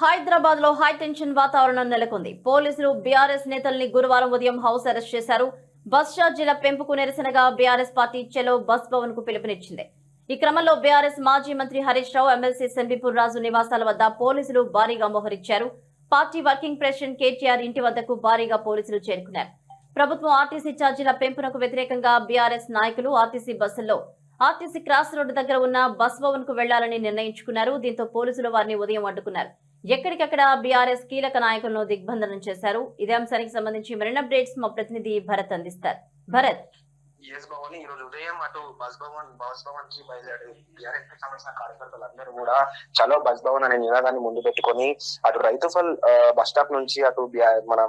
హైదరాబాద్లో high tension వాతావరణం నెలకొంది. పోలీసులు బీఆర్ఎస్ నేతల్ని గురువారం ఉదయం హౌస్ అరెస్ట్ చేశారు. బస్ ఛార్జీల పెంపుకు నిరసనగా బీఆర్ఎస్ పార్టీ చెలో బస్ భవన్కు పిలుపునిచ్చింది. ఈ క్రమంలో బీఆర్ఎస్ మాజీ మంత్రి హరీష్ రావు ఎమ్మెల్సీ సెంబిపూర్ రాజు నివాసాల వద్ద పోలీసులు భారీగా మోహరించారు. పార్టీ వర్కింగ్ ప్రెసిడెంట్ కేటీఆర్ ఇంటి వద్దకు భారీగా పోలీసులు చేరుకున్నారు. ప్రభుత్వం ఆర్టీసీ ఛార్జీల పెంపునకు వ్యతిరేకంగా బీఆర్ఎస్ నాయకులు ఆర్టీసీ బస్సుల్లో ఆర్టీసీ క్రాస్ రోడ్డు దగ్గర ఉన్న బస్ భవన్కు వెళ్ళాలని నిర్ణయించుకున్నారు. దీంతో పోలీసులు వారిని ఉదయం అడ్డుకున్నారు. ఎక్కడికక్కడ బీఆర్ఎస్ కీలక నాయకులను దిగ్బంధనం చేశారు. ఇదే అంశానికి సంబంధించి మరిన్ని అప్డేట్స్ మా ప్రతినిధి భరత్ అందిస్తారు. భరత్. ఎస్ భవన్ ఈ రోజు ఉదయం అటు బస్ భవన్ బస్ భవన్కి బయలుదేరి బీఆర్ఎస్కి సంబంధించిన కార్యకర్తలు అందరూ కూడా చలో బస్ భవన్ అనే నినాదాన్ని ముందు పెట్టుకొని అటు రైతుఫల్ బస్ స్టాప్ నుంచి అటు మన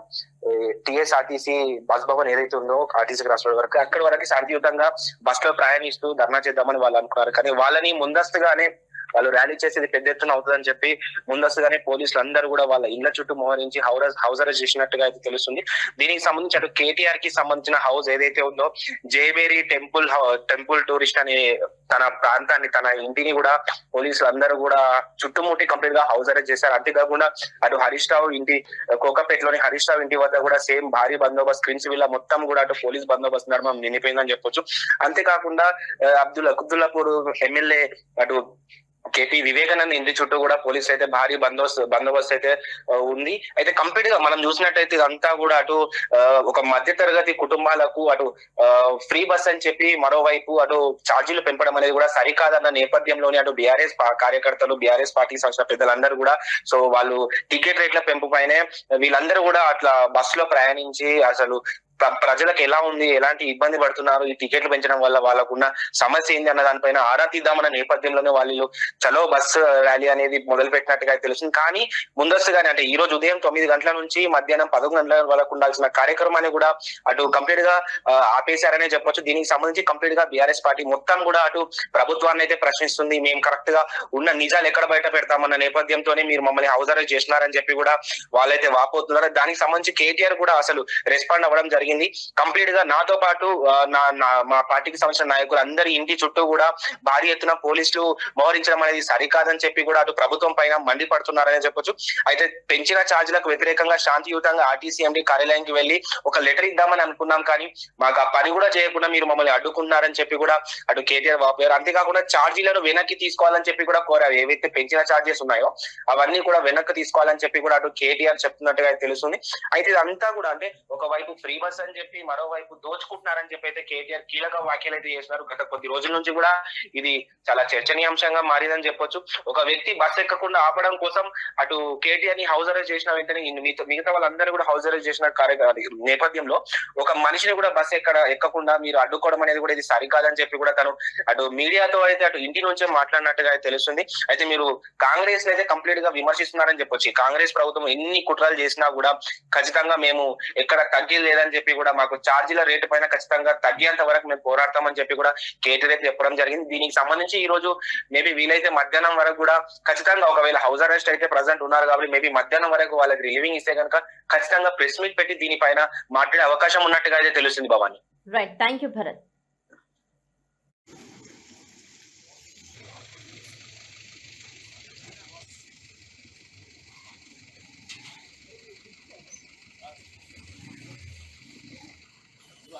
టిఎస్ఆర్టీసీ బస్ భవన్ ఏదైతే ఉందో ఆర్టీసీ క్రాస్ రోడ్ వరకు అక్కడ వరకు శాంతియుతంగా బస్లో ప్రయాణిస్తూ ధర్నా చేద్దామని వాళ్ళు అనుకున్నారు. కానీ వాళ్ళని ముందస్తుగానే వాళ్ళు ర్యాలీ చేసేది పెద్ద ఎత్తున అవుతుందని చెప్పి ముందస్తుగానే పోలీసులు అందరూ కూడా వాళ్ళ ఇళ్ళ చుట్టూ మోహరించి హౌస్ హౌస్ అరెస్ట్ చేసినట్టుగా అయితే తెలుస్తుంది. దీనికి సంబంధించి అటు కేటీఆర్కి సంబంధించిన హౌస్ ఏదైతే ఉందో జేబేరి టెంపుల్ హౌ- టెంపుల్ టూరిస్ట్ అనే తన ప్రాంతాన్ని తన ఇంటిని కూడా పోలీసులు అందరూ కూడా చుట్టుముట్టి కంప్లీట్గా హౌస్ అరెస్ట్ చేశారు. అంతేకాకుండా అటు హరీష్ రావు ఇంటి కోకపేటలోని హరీష్ రావు ఇంటి వద్ద కూడా సేమ్ భారీ బందోబస్తు క్రిన్స్ విల్లా మొత్తం కూడా అటు పోలీస్ బందోబస్తు నడమం నిండిపోయిందని చెప్పొచ్చు. అంతేకాకుండా అబ్దుల్ అబ్దుల్లాపూర్ ఎమ్మెల్యే అటు కేపీ వివేకానంద్ ఇంటి చుట్టూ కూడా పోలీస్ అయితే భారీ బందోబస్తు బందోబస్తు అయితే ఉంది. అయితే కంప్లీట్గా మనం చూసినట్టయితే ఇదంతా కూడా అటు ఒక మధ్య తరగతి కుటుంబాలకు అటు ఫ్రీ బస్ అని చెప్పి మరోవైపు అటు ఛార్జీలు పెంపడం అనేది కూడా సరికాదన్న నేపథ్యంలోనే అటు బీఆర్ఎస్ కార్యకర్తలు బీఆర్ఎస్ పార్టీకి సంబంధించిన పెద్దలందరూ కూడా సో వాళ్ళు టికెట్ రేట్ల పెంపు పైనే వీళ్ళందరూ కూడా అట్లా బస్లో ప్రయాణించి అసలు ప్రజలకు ఎలా ఉంది ఎలాంటి ఇబ్బంది పడుతున్నారు ఈ టికెట్లు పెంచడం వల్ల వాళ్ళకున్న సమస్య ఏంది అన్న దానిపైన ఆరా తీద్దామన్న నేపథ్యంలోనే వాళ్ళు చలో బస్ ర్యాలీ అనేది మొదలు పెట్టినట్టుగా తెలుస్తుంది. కానీ ముందస్తుగానే అంటే ఈ రోజు ఉదయం తొమ్మిది గంటల నుంచి మధ్యాహ్నం పదకొండు గంటల వరకు ఉండాల్సిన కార్యక్రమాన్ని కూడా అటు కంప్లీట్గా ఆపేశారనే చెప్పొచ్చు. దీనికి సంబంధించి కంప్లీట్గా బీఆర్ఎస్ పార్టీ మొత్తం కూడా అటు ప్రభుత్వాన్ని అయితే ప్రశ్నిస్తుంది. మేము కరెక్ట్గా ఉన్న నిజాలు ఎక్కడ బయట పెడతామన్న నేపథ్యంతోనే మీరు మమ్మల్ని హౌస్ అరెస్ట్ చేసినారని చెప్పి కూడా వాళ్ళైతే వాపోతున్నారు. దానికి సంబంధించి కేటీఆర్ కూడా అసలు రెస్పాండ్ అవ్వడం జరిగింది. కంప్లీట్గా నాతో పాటు నా మా పార్టీకి సంబంధించిన నాయకులు అందరి ఇంటి చుట్టూ కూడా భారీ ఎత్తున పోలీసులు మోహరించడం అనేది సరికాదని చెప్పి కూడా అటు ప్రభుత్వం పైన మండిపడుతున్నారని చెప్పొచ్చు. అయితే పెంచిన ఛార్జీలకు వ్యతిరేకంగా శాంతియుతంగా ఆర్టీసీ ఎండి కార్యాలయానికి వెళ్ళి ఒక లెటర్ ఇద్దామని అనుకున్నాం కానీ మాకు ఆ పని కూడా చేయకుండా మీరు మమ్మల్ని అడ్డుకున్నారని చెప్పి కూడా అటు కేటీఆర్ వాపోయారు అంతేకాకుండా ఛార్జీలను వెనక్కి తీసుకోవాలని చెప్పి కూడా కోరారు. ఏవైతే పెంచిన ఛార్జెస్ ఉన్నాయో అవన్నీ కూడా వెనక్కి తీసుకోవాలని చెప్పి కూడా అటు కేటీఆర్ చెప్తున్నట్టుగా తెలుస్తుంది. అయితే ఇదంతా కూడా అంటే ఒకవైపు ఫ్రీ బస్ అని చెప్పి మరోవైపు దోచుకుంటున్నారని చెప్పి అయితే కేటీఆర్ కీలక వ్యాఖ్యలు అయితే చేస్తున్నారు. గత కొద్ది రోజుల నుంచి కూడా ఇది చాలా చర్చనీయాంశంగా మారిందని చెప్పొచ్చు. ఒక వ్యక్తి బస్ ఎక్కకుండా ఆపడం కోసం అటు కేటీఆర్ని హౌస్ అరెస్ట్ చేసిన వెంటనే మిగతా మిగతా వాళ్ళందరూ కూడా హౌస్ అరెస్ట్ చేసిన కార్య నేపథ్యంలో ఒక మనిషిని కూడా బస్ ఎక్కడ ఎక్కకుండా మీరు అడ్డుకోవడం అనేది కూడా ఇది సరికాదని చెప్పి కూడా తను అటు మీడియాతో అయితే అటు ఇంటి నుంచే మాట్లాడినట్టుగా అయితే తెలుస్తుంది. అయితే మీరు కాంగ్రెస్ అయితే కంప్లీట్గా విమర్శిస్తున్నారని చెప్పొచ్చు. కాంగ్రెస్ ప్రభుత్వం ఎన్ని కుట్రలు చేసినా కూడా ఖచ్చితంగా మేము ఎక్కడ తగ్గేది లేదని చెప్పి కూడా మాకు ఛార్జీల రేటు పైన ఖచ్చితంగా తగ్గేంత వరకు మేము పోరాడతామని చెప్పి కూడా కేటీఆర్ చెప్పడం జరిగింది. దీనికి సంబంధించి ఈ రోజు మేబీ వీలైతే మధ్యాహ్నం వరకు కూడా ఖచ్చితంగా ఒకవేళ హౌస్ అరెస్ట్ అయితే ప్రజెంట్ ఉన్నారు కాబట్టి మేబీ మధ్యాహ్నం వరకు వాళ్ళకి రిలీవింగ్ ఇస్తే కనుక ఖచ్చితంగా ప్రెస్ మీట్ పెట్టి దీనిపైన మాట్లాడే అవకాశం ఉన్నట్టుగా అయితే తెలుస్తుంది Bhavani. Right thank you Bharat